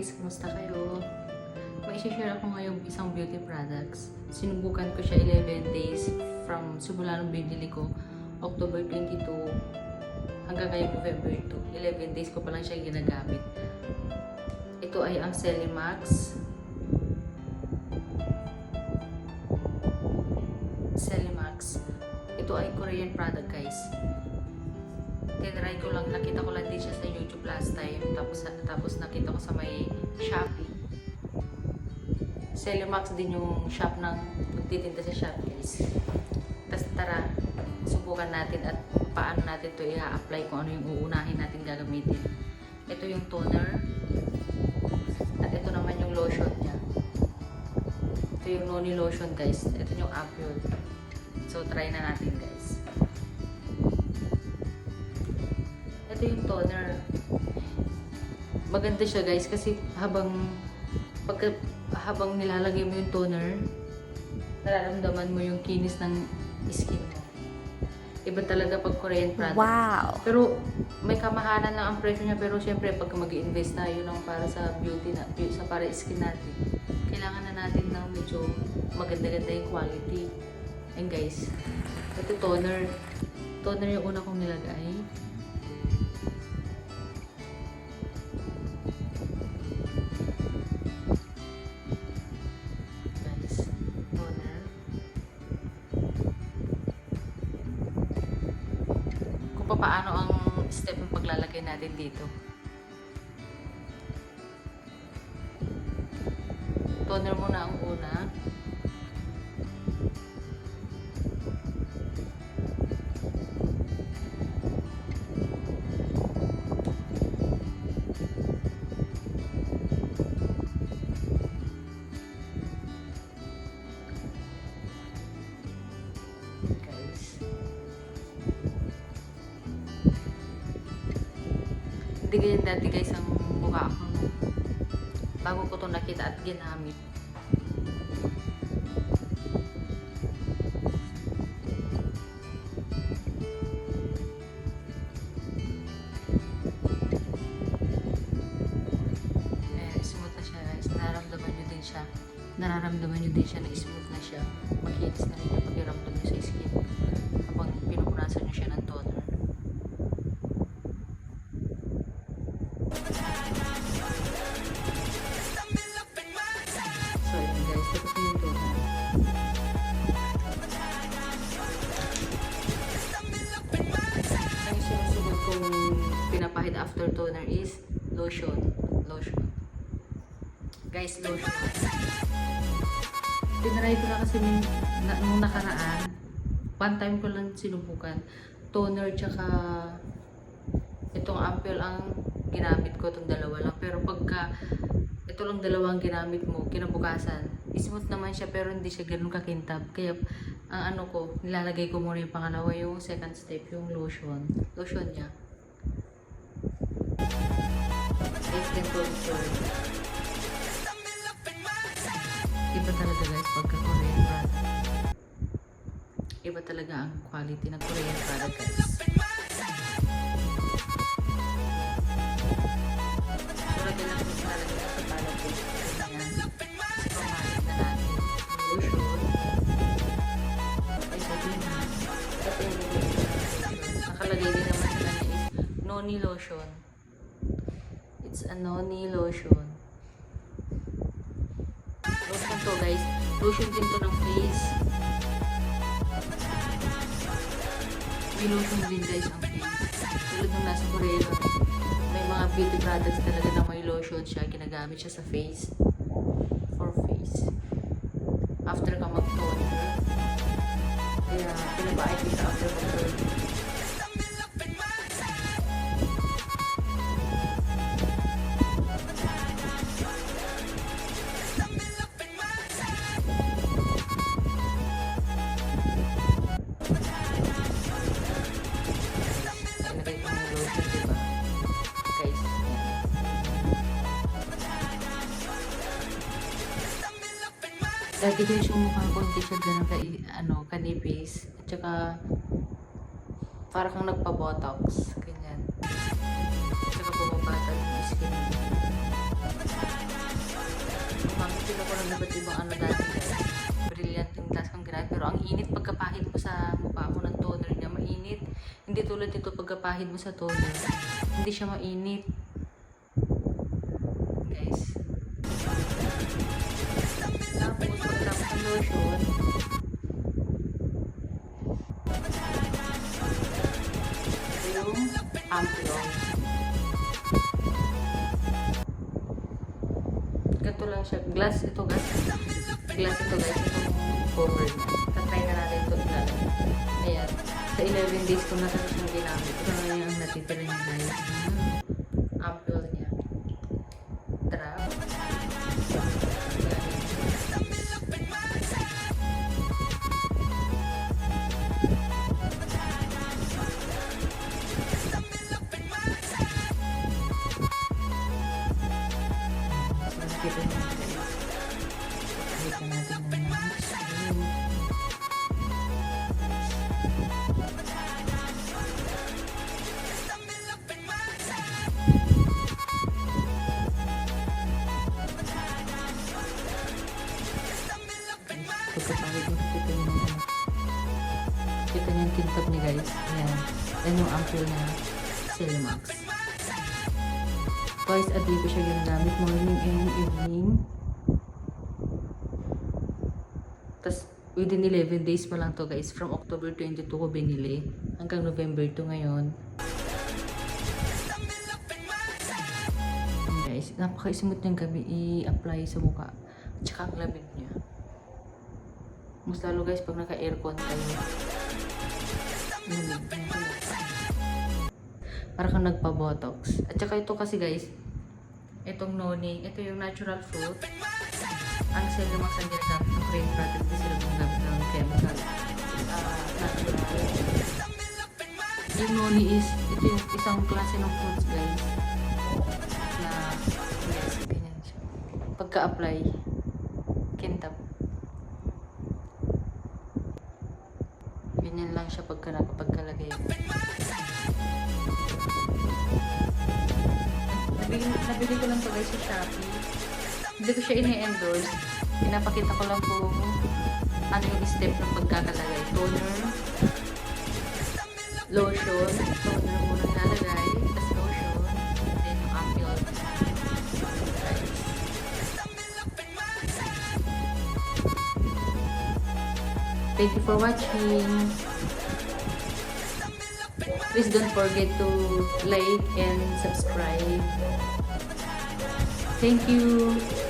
guys, kumusta kayo? May share ako ngayong isang beauty products. Sinubukan ko siya 11 days from simula nung binili ko, October 22 hanggang ngayong November 2. 11 days ko pa lang siya ginagamit. Ito ay ang Celimax. Celimax. Ito ay Korean product guys tinry ko lang, nakita ko lang din siya sa YouTube last time. Tapos, tapos nakita ko sa may Shopee. Celimax din yung shop ng magtitinda sa shop guys. Tapos tara, subukan natin at paano natin to i-apply kung ano yung uunahin natin gagamitin. Ito yung toner. At ito naman yung lotion niya. Ito yung noni lotion guys. Ito yung Ampule. So try na natin guys. Ito yung toner. Maganda siya guys kasi habang pagka, habang nilalagay mo yung toner, nararamdaman mo yung kinis ng skin mo. Iba talaga pag Korean product. Wow. Pero may kamahalan lang ang presyo niya pero syempre pag mag invest tayo ng para sa beauty na sa para skin natin, kailangan na natin ng medyo maganda-ganda yung quality. And guys, ito toner. Toner yung una kong nilagay. Kung paano ang step ng paglalagay natin dito. Toner muna ang una. Hindi ganyan dati guys ang mukha ko bago ko to nakita at ginamit. Eh. Nararamdaman nyo din siya. Na smooth na siya. Makinis na rin yung pakiramdam nyo sa skin habang pinupunasan nyo siya ng toner. Toner is lotion. Lotion. Guys, lotion. Tinry ko na kasi na, nung nakaraan. One time ko lang sinubukan. Toner tsaka itong ampule ang ginamit ko. Itong dalawa lang. Pero pagka ito lang dalawang ginamit mo, kinabukasan, smooth naman siya pero hindi siya ganun kakintab. Kaya ang ano ko, nilalagay ko muna yung pangalawa yung second step, yung lotion. Lotion niya. Iba talaga guys pagka Korean product. Iba talaga ang quality ng Korean product guys. Din ako sa talaga sa palad ko. Lotion. It's a noni lotion. Lotion to guys. Lotion din to ng face. May lotion din guys ang face. Tulad nung nasa Korea. May mga beauty products talaga na may lotion siya. Ginagamit siya sa face. For face. After ka mag-toner. Kaya pinabait ko siya after mag-toner. Dati guys, yung mukha ko hindi siya ka, ano, kanipis. At saka, para kang nagpa-botox. Ganyan. At saka bumabata yung skin. mo. din ako ng iba't ibang ano dati. Brilliant yung glass kong ginamit. Pero ang init pagkapahid mo sa mukha mo ng toner niya, mainit. Hindi tulad dito pagkapahid mo sa toner. Hindi siya mainit. Ampoule. Ganito lang siya. Glass ito, guys. Glass ito, guys. Itong cover niya. Tatry na natin ito ilalagay. Ayan. Sa 11 days ko na sa siyang ginamit. Ito na yung natitira niya, guys. Silmax. Twice a day ko siya ginagamit. Morning and evening. Tapos, within 11 days pa lang to guys. From October 22 ko binili. Hanggang November 2 ngayon. Ayan, guys, napaka-smooth niyang gabi i-apply sa mukha. Tsaka ang lamig niya. Mas lalo guys pag naka-aircon kayo. Lamig niya. Para kang nagpa-botox. At saka ito kasi guys, itong noni, ito yung natural fruit. Ang ang ginagamit ng cream product kasi sila gumagamit ng chemical. ah, natural. Yung noni is, ito yung isang klase ng fruits guys. Na, ganyan siya. Pagka-apply, kintab. Ganyan lang siya pagka nakapagkalagay. Nabili, nabili ko lang to guys sa Shopee. Hindi ko siya ini-endorse. Pinapakita ko lang kung ano yung step ng pagkakalagay. Toner, lotion, toner muna nilalagay, tapos lotion, then yung. Guys. Thank you for watching. Please don't forget to like and subscribe. Thank you.